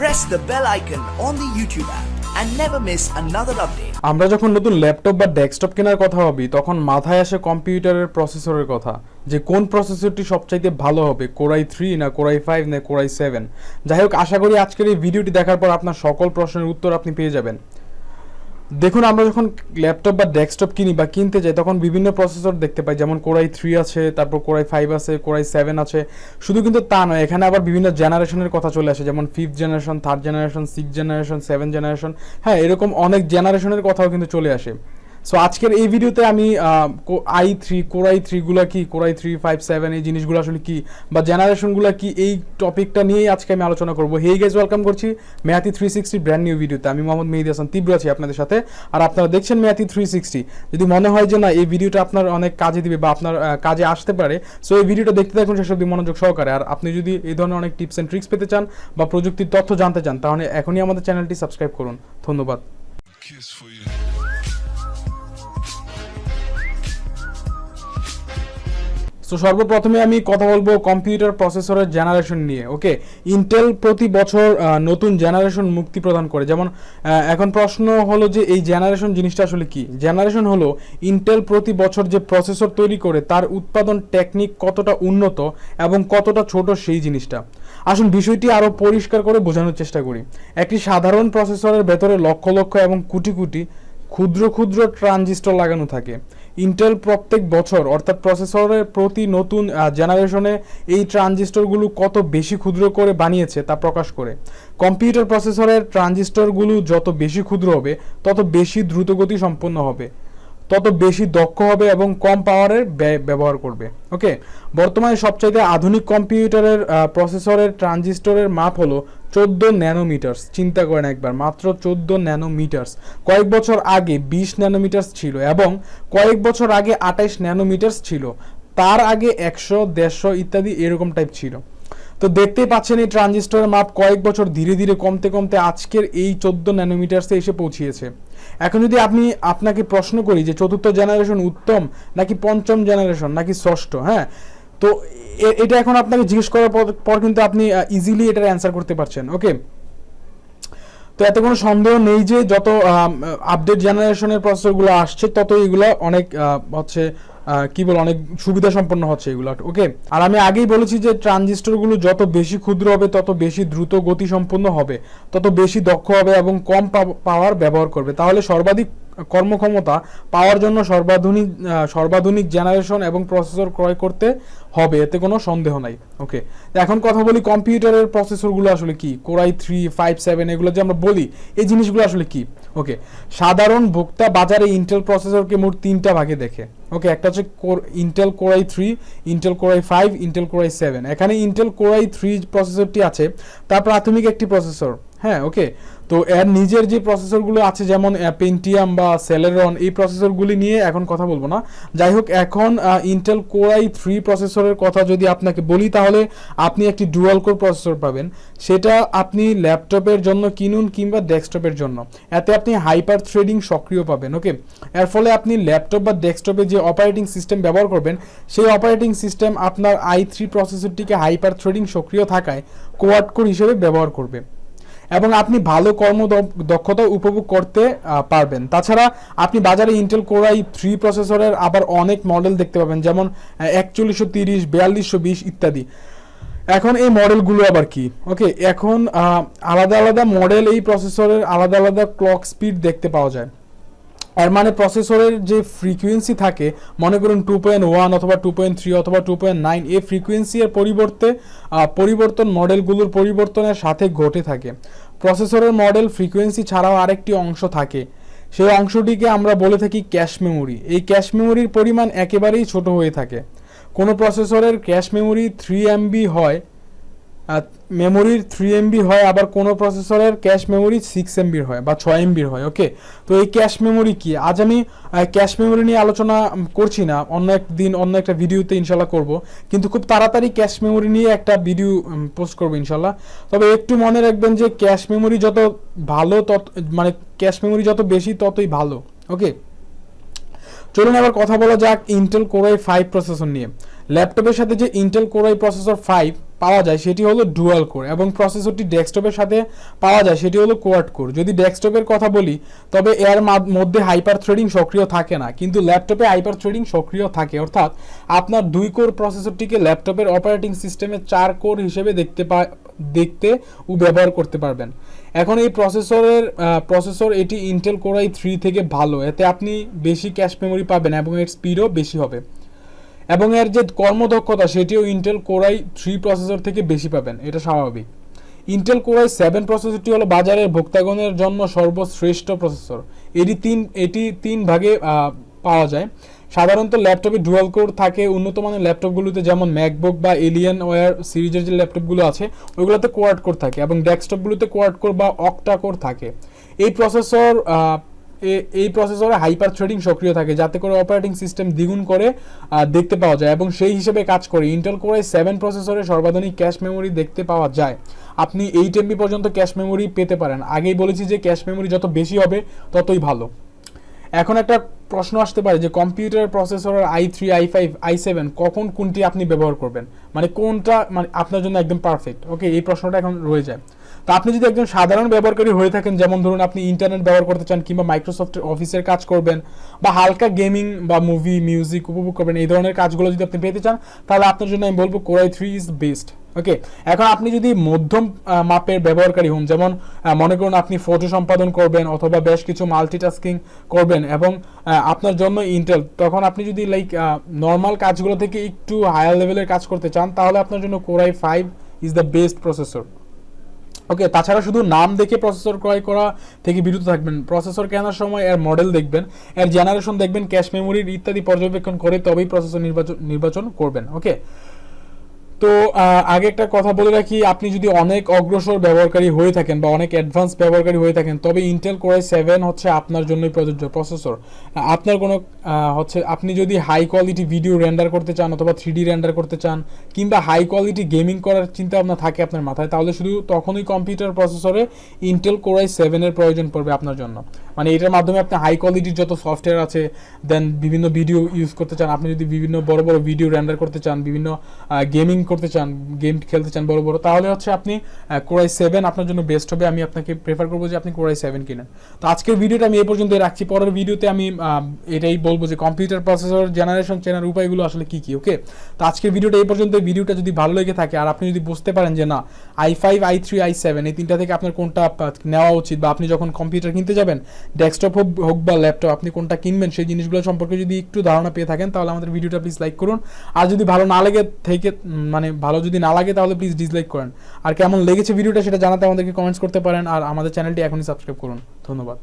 press the bell icon on the YouTube app and never miss another update. আমরা যখন নতুন laptop বা desktop কেনার কথা ভাবি, তখন মাথায় আসে কম্পিউটারের প্রসেসরের কথা, যে কোন প্রসেসরটি সবচাইতে ভালো হবে কোরাই থ্রি না কোরাই ফাইভ না কোরাই সেভেন যাই হোক, আশা করি আজকের এই ভিডিওটি দেখার পর আপনার সকল প্রশ্নের উত্তর আপনি পেয়ে যাবেন দেখুন, আমরা যখন ল্যাপটপ বা ডেস্কটপ কিনি বা কিনতে যাই, তখন বিভিন্ন প্রসেসর দেখতে পাই, যেমন কোরাই থ্রি আছে, তারপর কোরাই ফাইভ আছে কোরাই সেভেন আছে। শুধু কিন্তু তা নয়, এখানে আবার বিভিন্ন জেনারেশনের কথা চলে আসে, যেমন fifth generation third generation six generation seven generation হ্যাঁ এরকম অনেক জেনারেশনের কথাও কিন্তু চলে আসে। সো আজকের এই ভিডিওতে আমি আই থ্রি কোরাই থ্রিগুলো কি কোরাই থ্রি ফাইভ সেভেন এই জিনিসগুলো আসলে কি, বা জেনারেশনগুলো কি, এই টপিকটা নিয়েই আজকে আমি আলোচনা করব। হেই গেজ ওয়েলকাম করছি মেয়াতি থ্রি সিক্সটি ব্র্যান্ড নিউ ভিডিওতে আমি মোহাম্মদ মেহিদি হাসান, তীব্র আছি আপনাদের সাথে। আর আপনারা দেখছেন মেয়াতি থ্রি সিক্সটি যদি মনে হয় যে না, এই ভিডিওটা আপনার অনেক কাজে দিবে বা আপনার কাজে আসতে পারে সো এই ভিডিওটা দেখতে থাকুন অব্দি মনোযোগ সহকারে। আর আপনি যদি এই ধরনের অনেক টিপস অ্যান্ড ট্রিক্স পেতে চান বা প্রযুক্তির তথ্য জানতে চান, তাহলে এখনই আমাদের চ্যানেলটি সাবস্ক্রাইব করুন। ধন্যবাদ। তো সর্বপ্রথমে আমি কথা বলব কম্পিউটার প্রসেসরের জেনারেশন নিয়ে ওকে ইন্টেল প্রতি বছর নতুন জেনারেশন মুক্তি প্রদান করে। যেমন এখন প্রশ্ন হলো যে এই জেনারেশন জিনিসটা আসলে কি? জেনারেশন হলো ইন্টেল প্রতি বছর যে প্রসেসর তৈরি করে, তার উৎপাদন টেকনিক কতটা উন্নত এবং কতটা ছোট সেই জিনিসটা। আসুন বিষয়টি আরও পরিষ্কার করে বোঝানোর চেষ্টা করি। একটি সাধারণ প্রসেসরের ভেতরে লক্ষ লক্ষ এবং কোটি কোটি ক্ষুদ্র ক্ষুদ্র ট্রানজিস্টর লাগানো থাকে। ইন্টেল প্রত্যেক বছর, অর্থাৎ প্রসেসরের প্রতি নতুন জেনারেশনে এই ট্রানজিস্টরগুলো কত বেশি ক্ষুদ্র করে বানিয়েছে তা প্রকাশ করে। কম্পিউটার প্রসেসরের ট্রানজিস্টরগুলো যত বেশি ক্ষুদ্র হবে, তত বেশি দ্রুতগতি সম্পন্ন হবে, তত বেশি দক্ষ হবে এবং কম পাওয়ারের ব্যয় ব্যবহার করবে ওকে বর্তমানে সবচাইতে আধুনিক কম্পিউটারের প্রসেসরের ট্রানজিস্টরের মাপ হলো চোদ্দ ন্যানোমিটার্স, চিন্তা করেন একবার, মাত্র চোদ্দ ন্যানোমিটার্স। কয়েক বছর আগে বিশ ন্যানোমিটার্স ছিল এবং কয়েক বছর আগে আঠাইশ ন্যানোমিটার্স ছিল। তার আগে একশো, দেড়শো ইত্যাদি এরকম টাইপ ছিল। তো দেখতেই পাচ্ছেন এই ট্রানজিস্টরের মাপ কয়েক বছর ধীরে ধীরে কমতে কমতে আজকের এই চোদ্দ ন্যানোমিটার্সে এসে পৌঁছিয়েছে। এখন যদি আপনি আপনাকে প্রশ্ন করি যে চতুর্থ জেনারেশন উত্তম নাকি পঞ্চম জেনারেশন নাকি ষষ্ঠ হ্যাঁ? তো এটা এখন আপনাকে জিজ্ঞেস করার পর- কিন্তু আপনি ইজিলি এটার অ্যান্সার করতে পারছেন ওকে তো এত কোনো সন্দেহ নেই যে যত আপডেট জেনারেশনের প্রসেসরগুলো আসছে তত এগুলো অনেক হচ্ছে কি বল, অনেক সুবিধা সম্পন্ন হচ্ছে এগুলো ওকে আর আমি আগেই বলেছি যে ট্রানজিস্টরগুলো যত বেশি ক্ষুদ্র হবে, তত বেশি দ্রুত গতি সম্পন্ন হবে, তত বেশি দক্ষ হবে এবং কম পাওয়ার ব্যবহার করবে। তাহলে সর্বাধিক কর্মক্ষমতা পাওয়ার জন্য সর্বাধুনিক সর্বাধুনিক জেনারেশন এবং প্রসেসর ক্রয় করতে হবে, এতে কোনো সন্দেহ নাই। ওকে এখন কথা বলি কম্পিউটারের প্রসেসরগুলো আসলে কি? কোরাই থ্রি ফাইভ সেভেন এগুলো যে আমরা বলি, এই জিনিসগুলো আসলে কি? ওকে সাধারণ ভোক্তা বাজারে ইন্টেল প্রসেসরকে মোট তিনটা ভাগে দেখে। ওকে একটা হচ্ছে Intel core i three Intel core i five Intel core i seven এখানে ইন্টেল কোরাই থ্রি প্রসেসরটি আছে, তার প্রাথমিক একটি প্রসেসর হ্যাঁ ওকে তো এর নিজের যে প্রসেসরগুলো আছে, যেমন পেন্টিয়াম বা সেলেরন এই প্রসেসরগুলি নিয়ে এখন কথা বলব না। যাই হোক, এখন ইন্টেল কোরাই থ্রি প্রসেসরের কথা যদি আপনাকে বলি, তাহলে আপনি একটি ডুয়াল কোর প্রসেসর পাবেন। সেটা আপনি ল্যাপটপের জন্য কিনুন কিংবা ডেস্কটপের জন্য। এতে আপনি হাইপার থ্রেডিং সক্রিয় পাবেন ওকে এর ফলে আপনি ল্যাপটপ বা ডেস্কটপে যে অপারেটিং সিস্টেম ব্যবহার করবেন, সেই অপারেটিং সিস্টেম আপনার আই থ্রি প্রসেসরটিকে হাইপার থ্রেডিং সক্রিয় থাকায় কোয়াড কোর হিসেবে ব্যবহার করবে। এবং আপনি ভালো কর্ম দক্ষতা উপভোগ করতে পারবেন। তাছাড়া আপনি বাজারে ইন্টেল কোরাই থ্রি প্রসেসরের আবার অনেক মডেল দেখতে পাবেন, যেমন একচল্লিশশো তিরিশ, বিয়াল্লিশশো বিশ ইত্যাদি। এখন এই মডেলগুলো আবার কি? ওকে এখন আলাদা আলাদা মডেল এই প্রসেসরের আলাদা আলাদা ক্লক স্পিড দেখতে পাওয়া যায়। এর মানে প্রসেসরের যে ফ্রিকোয়েন্সি থাকে, মনে করুন টু পয়েন্ট ওয়ান অথবা টু পয়েন্ট থ্রি অথবা টু পয়েন্ট নাইন এই ফ্রিকোয়েন্সি এর পরিবর্তে পরিবর্তন মডেলগুলোর পরিবর্তনের সাথে ঘটে থাকে। প্রসেসরের মডেল ফ্রিকোয়েন্সি ছাড়াও আরেকটি অংশ থাকে। সেই অংশটিকে আমরা বলে থাকি ক্যাশ মেমোরি এই ক্যাশ মেমোরির পরিমাণ একেবারেই ছোট হয়ে থাকে। কোনো প্রসেসরের ক্যাশ মেমোরি থ্রি এমবি হয় মেমোরির থ্রি এমবি হয়, আবার কোনো প্রসেসরের ক্যাশ মেমোরি সিক্স এমবির হয় বা ছয় এমবির হয় ওকে তো এই ক্যাশ মেমোরি কি? আজ আমি ক্যাশ মেমোরি নিয়ে আলোচনা করছি না, অন্য এক দিন, অন্য একটা ভিডিওতে ইনশাল্লাহ করব। কিন্তু খুব তাড়াতাড়ি ক্যাশ মেমোরি নিয়ে একটা ভিডিও পোস্ট করব ইনশাল্লাহ তবে একটু মনে রাখবেন যে ক্যাশ মেমোরি যত ভালো, তত মানে ক্যাশ মেমোরি যত বেশি, ততই ভালো ওকে চলুন এবার কথা বলা যাক ইন্টেল কোরাই ফাইভ প্রসেসর নিয়ে। ল্যাপটপের সাথে যে ইন্টেল কোরাই প্রসেসর ফাইভ পাওয়া যায় সেটি হলো ডুয়াল কোর এবং প্রসেসরটি ডেস্কটপের সাথে পাওয়া যায় সেটি হলো কোয়াড কোর। যদি ডেস্কটপের কথা বলি, তবে এর মধ্যে হাইপার থ্রেডিং সক্রিয় থাকে না, কিন্তু ল্যাপটপে হাইপার থ্রেডিং সক্রিয় থাকে। অর্থাৎ আপনার দুই কোর প্রসেসরটিকে ল্যাপটপের অপারেটিং সিস্টেমে চার কোর হিসেবে দেখতে পা দেখতে ও ব্যবহার করতে পারবেন। এখন এই প্রসেসরের প্রসেসর এটি ইন্টেল কোরাই থ্রি থেকে ভালো। এতে আপনি বেশি ক্যাশ মেমোরি পাবেন এবং এর স্পিডও বেশি হবে। এবং এর যে কর্মদক্ষতা, সেটিও ইন্টেল কোরাই থ্রি প্রসেসর থেকে বেশি পাবেন। এটা স্বাভাবিক। ইন্টেল কোরাই সেভেন প্রসেসরটি হলো বাজারের ভোক্তাগণের জন্য সর্বশ্রেষ্ঠ প্রসেসর এটি তিন এটি তিন ভাগে পাওয়া যায়। সাধারণত ল্যাপটপে ডুয়াল কোর থাকে। উন্নত মানের ল্যাপটপগুলোতে যেমন ম্যাকবুক বা এলিয়ান ওয়ার সিরিজের যে ল্যাপটপগুলো আছে, ওইগুলোতে কোয়াড কোর থাকে এবং ডেস্কটপগুলোতে কোয়াড কোর বা অক্টা কোর থাকে। এই প্রসেসর এই প্রসেসরে হাইপার থ্রেডিং সক্রিয় থাকে, যাতে করে অপারেটিং সিস্টেম দ্বিগুণ করে দেখতে পাওয়া যায় এবং সেই হিসেবে কাজ করে। ইন্টেল কোরে সেভেন প্রসেসরে সর্বাধুনিক ক্যাশ মেমোরি দেখতে পাওয়া যায়। আপনি এইট এমবি পর্যন্ত ক্যাশ মেমোরি পেতে পারেন। আগেই বলেছি যে ক্যাশ মেমোরি যত বেশি হবে, ততই ভালো। এখন একটা প্রশ্ন আসতে পারে যে computer processor i three i five i seven কখন কোনটি আপনি ব্যবহার করবেন? মানে কোনটা মানে আপনার জন্য একদম পারফেক্ট ওকে এই প্রশ্নটা এখন রয়ে যায়। তো আপনি যদি একজন সাধারণ ব্যবহারকারী হয়ে থাকেন, যেমন ধরুন আপনি ইন্টারনেট ব্যবহার করতে চান কিংবা মাইক্রোসফটের অফিসের কাজ করবেন বা হালকা গেমিং বা মুভি মিউজিক উপভোগ করবেন, এই ধরনের কাজগুলো যদি আপনি পেতে চান, তাহলে আপনার জন্য আমি বলব core i three is best okay এখন আপনি যদি মধ্যম মাপের ব্যবহারকারী হন, যেমন মনে করুন আপনি ফটো সম্পাদন করবেন অথবা বেশ কিছু মাল্টিটাস্কিং করবেন এবং আপনার জন্য ইন্টেল তখন আপনি যদি লাইক নর্মাল কাজগুলো থেকে একটু হায়ার লেভেলের কাজ করতে চান, তাহলে আপনার জন্য core i five is the best processor okay তাছাড়া শুধু নাম দেখে প্রসেসর ক্রয় করা থেকে বিরত থাকবেন। প্রসেসর কেনার সময় এর মডেল দেখবেন, এর জেনারেশন দেখবেন ক্যাশ মেমোরির ইত্যাদি পর্যবেক্ষণ করে তবেই প্রসেসর নির্বাচন নির্বাচন করবেন। ওকে তো আগে একটা কথা বলে রাখি, আপনি যদি অনেক অগ্রসর ব্যবহারকারী হয়ে থাকেন বা অনেক অ্যাডভান্স ব্যবহারকারী হয়ে থাকেন, তবে ইন্টেল কোরাই সেভেন হচ্ছে আপনার জন্যই প্রযোজ্য প্রসেসর আপনার কোনো হচ্ছে, আপনি যদি হাই কোয়ালিটি ভিডিও রেন্ডার করতে চান অথবা থ্রি রেন্ডার করতে চান, কিংবা হাই কোয়ালিটি গেমিং করার চিন্তা ভাবনা থাকে আপনার মাথায়, তাহলে শুধু তখনই কম্পিউটার প্রসেসরে ইন্টেল কোরাই সেভেনের প্রয়োজন পড়বে আপনার জন্য। মানে এটার মাধ্যমে আপনি হাই কোয়ালিটির যত সফটওয়্যার আছে দেন বিভিন্ন ভিডিও ইউজ করতে চান, আপনি যদি বিভিন্ন বড় বড় ভিডিও রেন্ডার করতে চান, বিভিন্ন গেমিং করতে চান গেম খেলতে চান বড় বড়, তাহলে হচ্ছে আপনি কোরাই সেভেন আপনার জন্য বেস্ট হবে। আমি আপনাকে প্রেফার করব যে আপনি কোরাই সেভেন কিনেন। তো আজকের ভিডিওটা আমি এই পর্যন্ত রাখছি। পরের ভিডিওতে আমি এটাই বলব যে কম্পিউটার প্রসেসর জেনারেশন চেনার উপায়গুলো আসলে কি কি ওকে তো আজকের ভিডিওটা এই পর্যন্ত ভিডিওটা যদি ভালো লেগে থাকে আর আপনি যদি বুঝতে পারেন যে না i five i three i seven এই তিনটা থেকে আপনার কোনটা নেওয়া উচিত বা আপনি যখন কম্পিউটার কিনতে যাবেন ডেস্কটপ হোক হোক বা ল্যাপটপ আপনি কোনটা কিনবেন, সেই জিনিসগুলো সম্পর্কে যদি একটু ধারণা পেয়ে থাকেন, তাহলে আমাদের ভিডিওটা প্লিজ লাইক করুন। আর যদি ভালো না লাগে থেকে মানে ভালো যদি না লাগে, তাহলে প্লিজ ডিসলাইক করেন। আর কেমন লেগেছে ভিডিওটা সেটা জানাতে আমাদেরকে কমেন্টস করতে পারেন, আর আমাদের চ্যানেলটি এখনই সাবস্ক্রাইব করুন। ধন্যবাদ।